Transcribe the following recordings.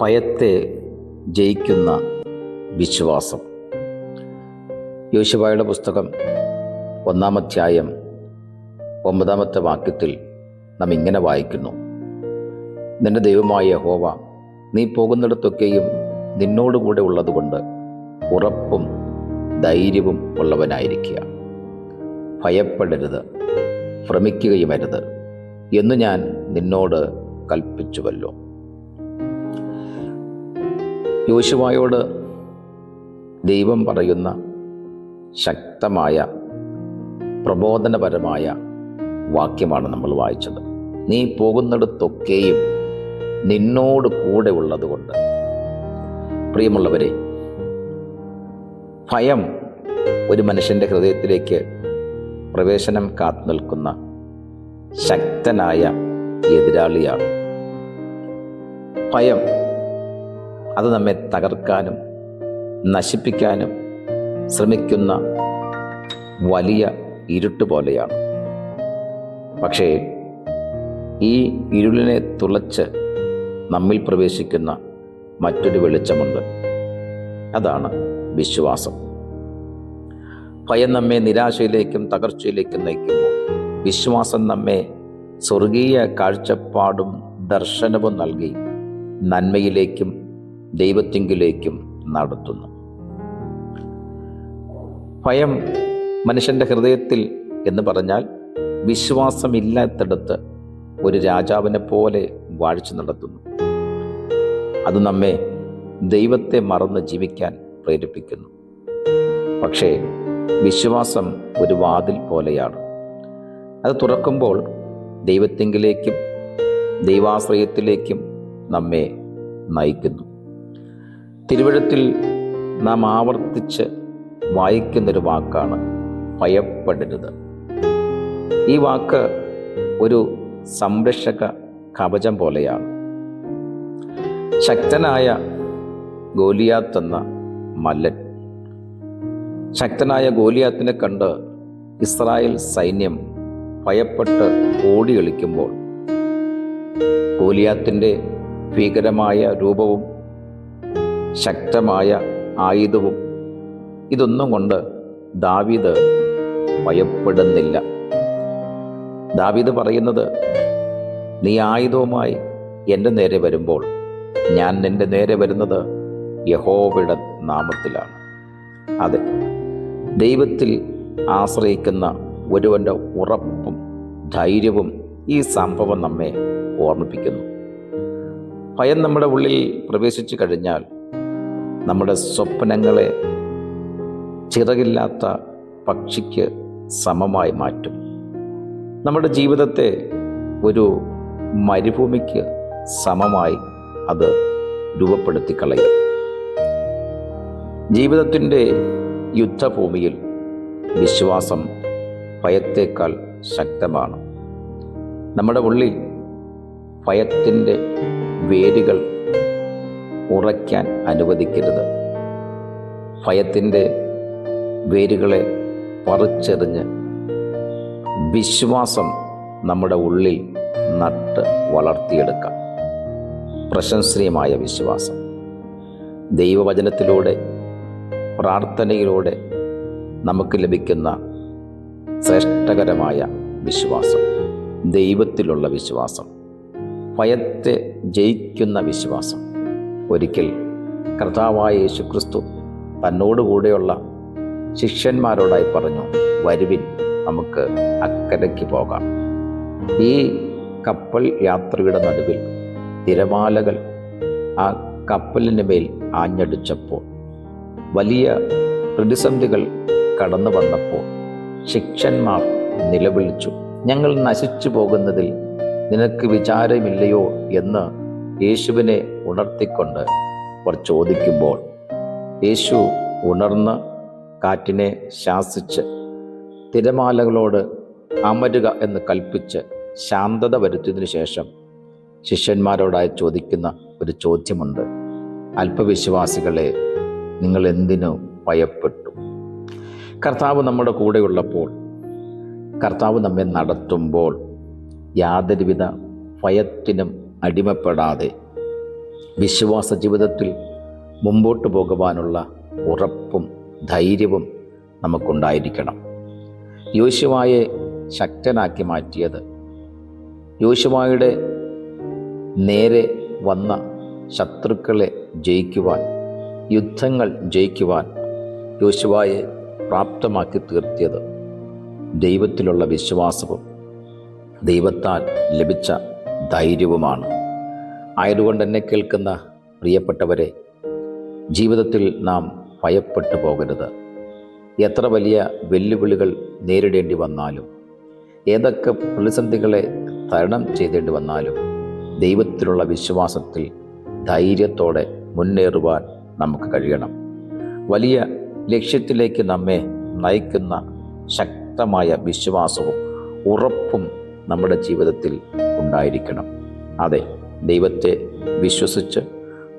ഭയത്തെ ജയിക്കുന്ന വിശ്വാസം. യോശുവായുടെ പുസ്തകം ഒന്നാം അധ്യായം ഒമ്പതാമത്തെ വാക്യത്തിൽ നാം ഇങ്ങനെ വായിക്കുന്നു. നിന്റെ ദൈവമായ ഹോവ നീ പോകുന്നിടത്തൊക്കെയും നിന്നോടുകൂടെ ഉള്ളതുകൊണ്ട് ഉറപ്പും ധൈര്യവും ഉള്ളവനായിരിക്കുക. ഭയപ്പെടരുത് ഭ്രമിക്കുകയുമരുത്. എന്ന് ഞാൻ നിന്നോട് കൽപ്പിച്ചുവല്ലോ. യോശുവായോട് ദൈവം പറയുന്ന ശക്തമായ പ്രബോധനപരമായ വാക്യമാണ് നമ്മൾ വായിച്ചത്. നീ പോകുന്നിടത്തൊക്കെയും നിന്നോട് കൂടെ ഉള്ളതുകൊണ്ട്. പ്രിയമുള്ളവരെ ഭയം ഒരു മനുഷ്യന്റെ ഹൃദയത്തിലേക്ക് പ്രവേശനം കാത്തു നിൽക്കുന്ന ശക്തനായ എതിരാളിയാണ്. ഭയം അത് നമ്മെ തകർക്കാനും നശിപ്പിക്കാനും ശ്രമിക്കുന്ന വലിയ ഇരുട്ട് പോലെയാണ്. പക്ഷേ ഈ ഇരുളിനെ തുളച്ച് നമ്മിൽ പ്രവേശിക്കുന്ന മറ്റൊരു വെളിച്ചമുണ്ട്. അതാണ് വിശ്വാസം. ഭയം നമ്മെ നിരാശയിലേക്കും തകർച്ചയിലേക്കും നയിക്കുമ്പോൾ വിശ്വാസം നമ്മെ സ്വർഗീയ കാഴ്ചപ്പാടും ദർശനവും നൽകി നന്മയിലേക്കും ദൈവത്തിങ്കിലേക്കും നടത്തുന്നു. ഭയം മനുഷ്യന്റെ ഹൃദയത്തിൽ എന്ന് പറഞ്ഞാൽ വിശ്വാസമില്ലാത്തിടത്ത് ഒരു രാജാവിനെ പോലെ വാഴ്ച നടത്തുന്നു. അത് നമ്മെ ദൈവത്തെ മറന്ന് ജീവിക്കാൻ പ്രേരിപ്പിക്കുന്നു. പക്ഷേ വിശ്വാസം ഒരു വാതിൽ പോലെയാണ്. അത് തുറക്കുമ്പോൾ ദൈവത്തെങ്കിലേക്കും ദൈവാശ്രയത്തിലേക്കും നമ്മെ നയിക്കുന്നു. തിരുവഴുത്തിൽ നാം ആവർത്തിച്ച് വായിക്കുന്നൊരു വാക്കാണ് ഭയപ്പെടരുത്. ഈ വാക്ക് ഒരു സംരക്ഷക കവചം പോലെയാണ്. ശക്തനായ ഗോലിയാത്ത് എന്ന മല്ലൻ ശക്തനായ ഗോലിയാത്തിനെ കണ്ട് ഇസ്രായേൽ സൈന്യം ഭയപ്പെട്ട് ഓടിയൊളിക്കുമ്പോൾ ഗോലിയാത്തിന്റെ ഭീകരമായ രൂപവും ശക്തമായ ആയുധവും. ഇതൊന്നും കൊണ്ട് ദാവീദ് ഭയപ്പെടുന്നില്ല. ദാവീദ് പറയുന്നത് നീ ആയുധവുമായി എന്റെ നേരെ വരുമ്പോൾ ഞാൻ നിന്റെ നേരെ വരുന്നത് യഹോവയുടെ നാമത്തിലാണ്. അതെ ദൈവത്തിൽ ആശ്രയിക്കുന്ന ഒരുവന്റെ ഉറപ്പും ധൈര്യവും ഈ സംഭവം നമ്മെ ഓർമ്മിപ്പിക്കുന്നു. ഭയം നമ്മുടെ ഉള്ളിൽ പ്രവേശിച്ചു കഴിഞ്ഞാൽ നമ്മുടെ സ്വപ്നങ്ങളെ ചിറകില്ലാത്ത പക്ഷിക്ക് സമമായി മാറ്റും. നമ്മുടെ ജീവിതത്തെ ഒരു മരുഭൂമിക്ക് സമമായി അത് രൂപപ്പെടുത്തി കളയും ജീവിതത്തിന്റെ യുദ്ധഭൂമിയിൽ വിശ്വാസം ഭയത്തേക്കാൾ ശക്തമാണ്. നമ്മുടെ ഉള്ളിൽ ഭയത്തിന്റെ വേരുകൾ ഉറയ്ക്കാൻ അനുവദിക്കരുത്. ഭയത്തിന്റെ വേരുകളെ പറിച്ചെറിഞ്ഞ് വിശ്വാസം നമ്മുടെ ഉള്ളിൽ നട്ട് വളർത്തിയെടുക്കാം. പ്രശംസനീയമായ വിശ്വാസം. ദൈവവചനത്തിലൂടെ പ്രാർത്ഥനയിലൂടെ നമുക്ക് ലഭിക്കുന്ന ശ്രേഷ്ഠകരമായ വിശ്വാസം ദൈവത്തിലുള്ള വിശ്വാസം ഭയത്തെ ജയിക്കുന്ന വിശ്വാസം. ഒരിക്കൽ കർത്താവായ യേശുക്രിസ്തു തന്നോടുകൂടെയുള്ള ശിഷ്യന്മാരോടായി പറഞ്ഞു വരുവിൻ നമുക്ക് അക്കരയ്ക്ക് പോകാം. ഈ കപ്പൽ യാത്രയുടെ നടുവിൽ തിരമാലകൾ ആ കപ്പലിന് മേൽ ആഞ്ഞടിച്ചപ്പോൾ വലിയ പ്രതിസന്ധികൾ കടന്നു വന്നപ്പോൾ ശിക്ഷന്മാർ നിലവിളിച്ചു ഞങ്ങൾ നശിച്ചു പോകുന്നതിൽ നിനക്ക് വിചാരമില്ലയോ? എന്ന് യേശുവിനെ ഉണർത്തിക്കൊണ്ട് അവർ ചോദിക്കുമ്പോൾ യേശു ഉണർന്ന് കാറ്റിനെ ശാസിച്ച് തിരമാലകളോട് അമരുക എന്ന് കൽപ്പിച്ച് ശാന്തത വരുത്തിയതിനു ശേഷം ശിഷ്യന്മാരോടായി ചോദിക്കുന്ന ഒരു ചോദ്യമുണ്ട്. അല്പവിശ്വാസികളെ നിങ്ങൾ എന്തിനു ഭയപ്പെട്ടു? കർത്താവ് നമ്മുടെ കൂടെയുള്ളപ്പോൾ കർത്താവ് നമ്മെ നടത്തുമ്പോൾ യാതൊരുവിധ ഭയത്തിനും അടിമപ്പെടാതെ വിശ്വാസ ജീവിതത്തിൽ മുമ്പോട്ട് പോകുവാനുള്ള ഉറപ്പും ധൈര്യവും നമുക്കുണ്ടായിരിക്കണം. യോശുവായെ ശക്തനാക്കി മാറ്റിയത് യോശുവായുടെ നേരെ വന്ന ശത്രുക്കളെ ജയിക്കുവാൻ യുദ്ധങ്ങൾ ജയിക്കുവാൻ യോശുവായെ പ്രാപ്തമാക്കി തീർത്തിയത് ദൈവത്തിലുള്ള വിശ്വാസവും ദൈവത്താൽ ലഭിച്ച ധൈര്യവുമാണ്. ആയതുകൊണ്ട് എന്നെ കേൾക്കുന്ന പ്രിയപ്പെട്ടവരെ ജീവിതത്തിൽ നാം ഭയപ്പെട്ടു പോകരുത്. എത്ര വലിയ വെല്ലുവിളികൾ നേരിടേണ്ടി വന്നാലും ഏതൊക്കെ പ്രതിസന്ധികളെ തരണം ചെയ്തേണ്ടി വന്നാലും ദൈവത്തിലുള്ള വിശ്വാസത്തിൽ ധൈര്യത്തോടെ മുന്നേറുവാൻ നമുക്ക് കഴിയണം. വലിയ ലക്ഷ്യത്തിലേക്ക് നമ്മെ നയിക്കുന്ന ശക്തമായ വിശ്വാസവും ഉറപ്പും നമ്മുടെ ജീവിതത്തിൽ ഉണ്ടായിരിക്കണം. അതെ ദൈവത്തെ വിശ്വസിച്ച്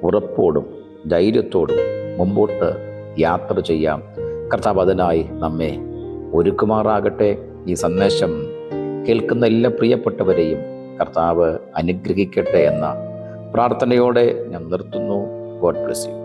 ഉറപ്പോടും ധൈര്യത്തോടും മുമ്പോട്ട് യാത്ര ചെയ്യാം. കർത്താവ് അതിനായി നമ്മെ ഒരുക്കുമാറാകട്ടെ. ഈ സന്ദേശം കേൾക്കുന്ന എല്ലാ പ്രിയപ്പെട്ടവരെയും കർത്താവ് അനുഗ്രഹിക്കട്ടെ എന്ന പ്രാർത്ഥനയോടെ ഞാൻ നിർത്തുന്നു. God bless you.